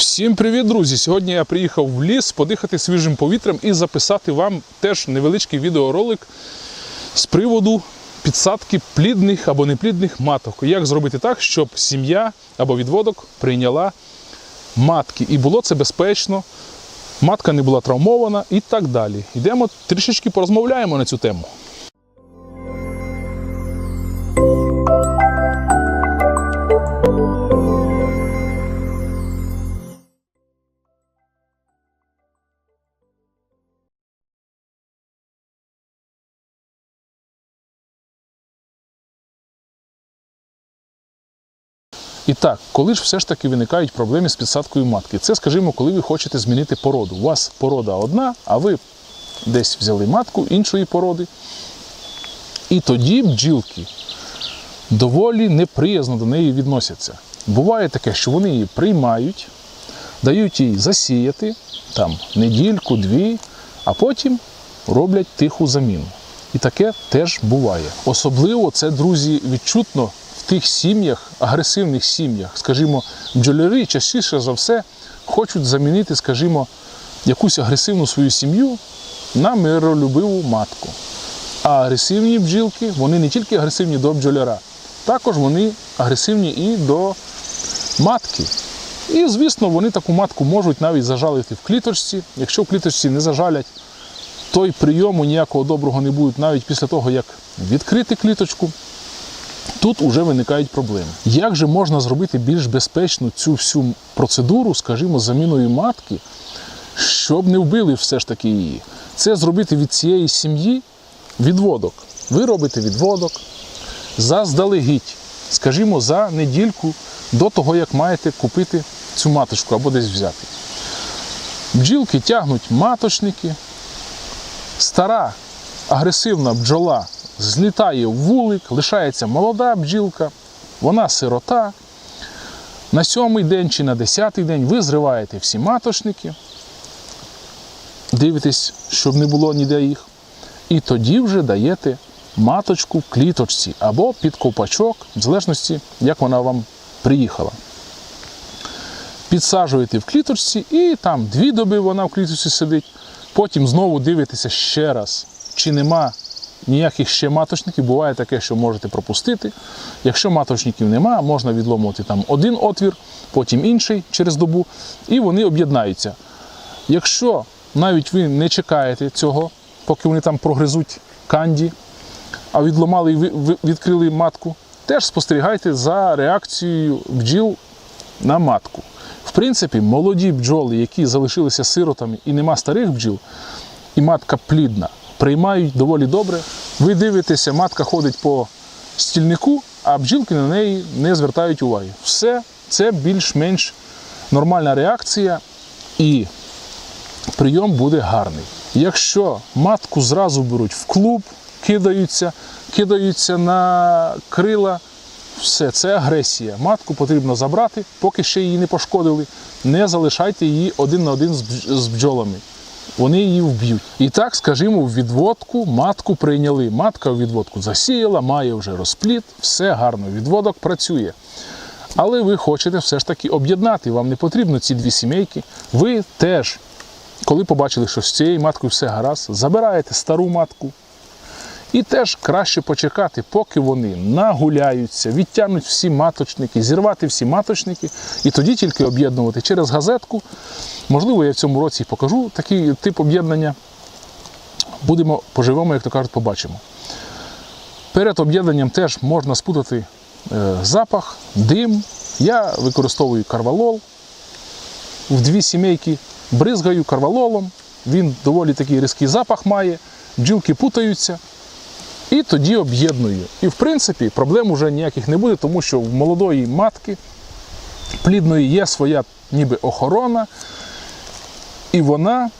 Всім привіт, друзі! Сьогодні я приїхав в ліс подихати свіжим повітрям і записати вам теж невеличкий відеоролик з приводу підсадки плідних або неплідних маток. Як зробити так, щоб сім'я або відводок прийняла матки. І було це безпечно, матка не була травмована і так далі. Йдемо трішечки порозмовляємо на цю тему. І так, коли ж все ж таки виникають проблеми з підсадкою матки? Це, скажімо, коли ви хочете змінити породу. У вас порода одна, а ви десь взяли матку іншої породи. І тоді бджілки доволі неприязно до неї відносяться. Буває таке, що вони її приймають, дають їй засіяти там недільку, дві, а потім роблять тиху заміну. І таке теж буває. Особливо це, друзі, відчутно в тих сім'ях, агресивних сім'ях, скажімо, бджоляри частіше за все хочуть замінити, скажімо, якусь агресивну свою сім'ю на миролюбиву матку. А агресивні бджілки, вони не тільки агресивні до бджоляра, також вони агресивні і до матки. І, звісно, вони таку матку можуть навіть зажалити в кліточці. Якщо в кліточці не зажалять, то й прийому ніякого доброго не буде навіть після того, як відкрити кліточку. Тут вже виникають проблеми. Як же можна зробити більш безпечну цю всю процедуру, скажімо, з заміною матки, щоб не вбили все ж таки її? Це зробити від цієї сім'ї відводок. Ви робите відводок заздалегідь, скажімо, за недільку до того, як маєте купити цю маточку або десь взяти. Бджілки тягнуть маточники, стара агресивна бджола злітає вулик, лишається молода бджілка, вона сирота. На сьомий день чи на десятий день ви зриваєте всі маточники, дивитесь, щоб не було ніде їх. І тоді вже даєте маточку в кліточці або під ковпачок, в залежності, як вона вам приїхала. Підсаджуєте в кліточці і там дві доби вона в кліточці сидить. Потім знову дивитеся ще раз, чи нема ніяких ще маточників. Буває таке, що можете пропустити. Якщо маточників нема, можна відломувати там один отвір, потім інший через добу, і вони об'єднаються. Якщо навіть ви не чекаєте цього, поки вони там прогризуть канді, а відломали і відкрили матку, теж спостерігайте за реакцією бджіл на матку. В принципі, молоді бджоли, які залишилися сиротами і нема старих бджіл, і матка плідна, приймають доволі добре. Ви дивитеся, матка ходить по стільнику, а бджілки на неї не звертають уваги. Все це більш-менш нормальна реакція і прийом буде гарний. Якщо матку зразу беруть в клуб, кидаються, кидаються на крила, все це агресія. Матку потрібно забрати, поки ще її не пошкодили. Не залишайте її один на один з бджолами. Вони її вб'ють. І так, скажімо, в відводку матку прийняли. Матка в відводку засіяла, має вже розплід, все гарно, відводок працює. Але ви хочете все ж таки об'єднати. Вам не потрібно ці дві сімейки. Ви теж, коли побачили, що з цією маткою все гаразд, забираєте стару матку, і теж краще почекати, поки вони нагуляються, відтягнуть всі маточники, зірвати всі маточники, і тоді тільки об'єднувати через газетку. Можливо, я в цьому році покажу такий тип об'єднання. Будемо поживемо, як то кажуть, побачимо. Перед об'єднанням теж можна спутати е, запах, дим. Я використовую карвалол в дві сімейки, бризгаю карвалолом. Він доволі такий різкий запах має, бджілки путаються. І тоді об'єдную. І в принципі проблем вже ніяких не буде, тому що в молодої матки плідної є своя ніби охорона, і вона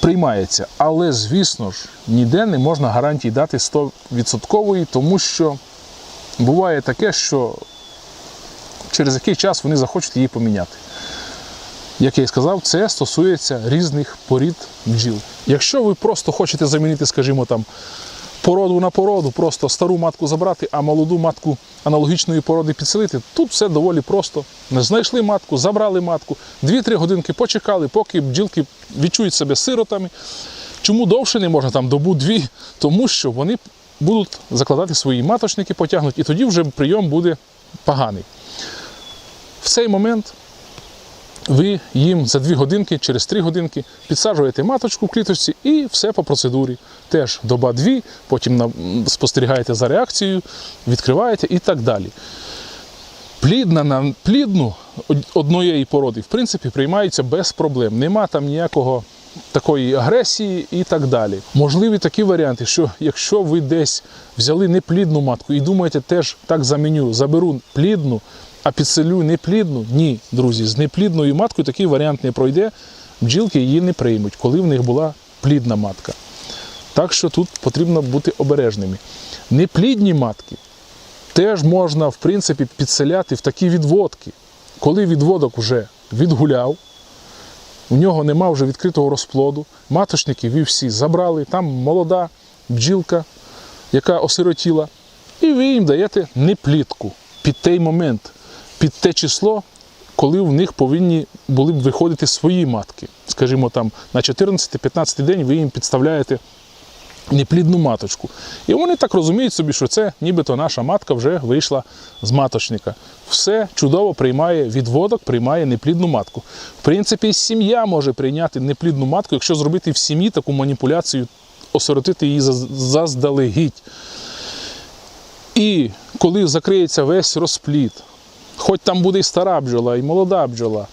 приймається. Але, звісно ж, ніде не можна гарантії дати 100%, тому що буває таке, що через який час вони захочуть її поміняти. Як я і сказав, це стосується різних порід бджіл. Якщо ви просто хочете замінити, скажімо, там породу на породу, просто стару матку забрати, а молоду матку аналогічної породи підселити. Тут все доволі просто. Знайшли матку, забрали матку, 2-3 годинки почекали, поки бджілки відчують себе сиротами. Чому довше не можна, там добу-дві? Тому що вони будуть закладати свої маточники, потягнуть, і тоді вже прийом буде поганий. В цей момент ви їм за 2 годинки, через 3 годинки підсаджуєте маточку в кліточці і все по процедурі. Теж доба 2, потім спостерігаєте за реакцією, відкриваєте і так далі. Плідна на плідну од- однієї породи, в принципі, приймається без проблем. Нема там ніякого такої агресії і так далі. Можливі такі варіанти, що якщо ви десь взяли неплідну матку і думаєте, теж так заміню, заберу плідну, а підселю неплідну, ні, друзі, з неплідною маткою такий варіант не пройде. Бджілки її не приймуть, коли в них була плідна матка. Так що тут потрібно бути обережними. Неплідні матки теж можна, в принципі, підселяти в такі відводки. Коли відводок вже відгуляв, у нього нема вже відкритого розплоду, маточники ви всі забрали, там молода бджілка, яка осиротіла, і ви їм даєте неплітку під той момент, під те число, коли в них повинні були б виходити свої матки. Скажімо, там на 14-15 день ви їм підставляєте неплідну маточку. І вони так розуміють собі, що це нібито наша матка вже вийшла з маточника. Все чудово приймає відводок, приймає неплідну матку. В принципі, сім'я може прийняти неплідну матку, якщо зробити в сім'ї таку маніпуляцію, осиротити її заздалегідь. І коли закриється весь розплід, хоч там буде і стара бджола, і молода бджола,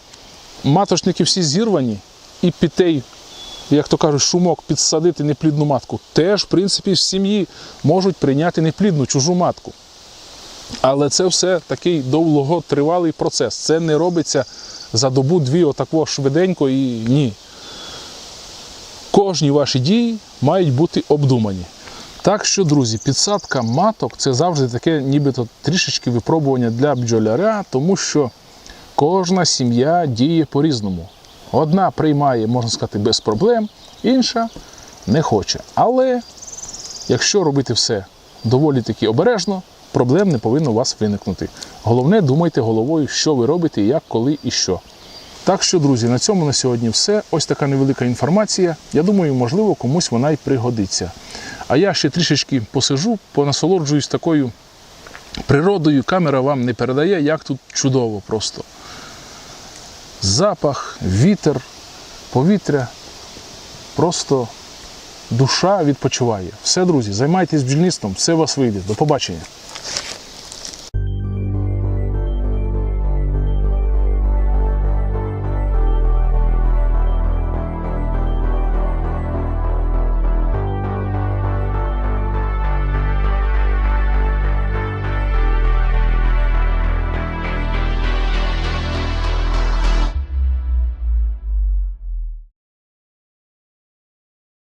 маточники всі зірвані, і під той як то кажуть, шумок підсадити неплідну матку, теж, в принципі, в сім'ї можуть прийняти неплідну чужу матку. Але це все такий довготривалий процес. Це не робиться за добу-дві отако швиденько і ні. Кожні ваші дії мають бути обдумані. Так що, друзі, підсадка маток це завжди таке, нібито трішечки випробування для бджоляря, тому що кожна сім'я діє по-різному. Одна приймає, можна сказати, без проблем, інша не хоче. Але якщо робити все доволі таки обережно, проблем не повинно у вас виникнути. Головне, думайте головою, що ви робите, як, коли і що. Так що, друзі, на цьому на сьогодні все. Ось така невелика інформація. Я думаю, можливо, комусь вона й пригодиться. А я ще трішечки посижу, понасолоджуюсь такою природою. Камера вам не передає, як тут чудово просто запах, вітер, повітря. Просто душа відпочиває. Все, друзі, займайтесь бджільництвом, все у вас вийде. До побачення.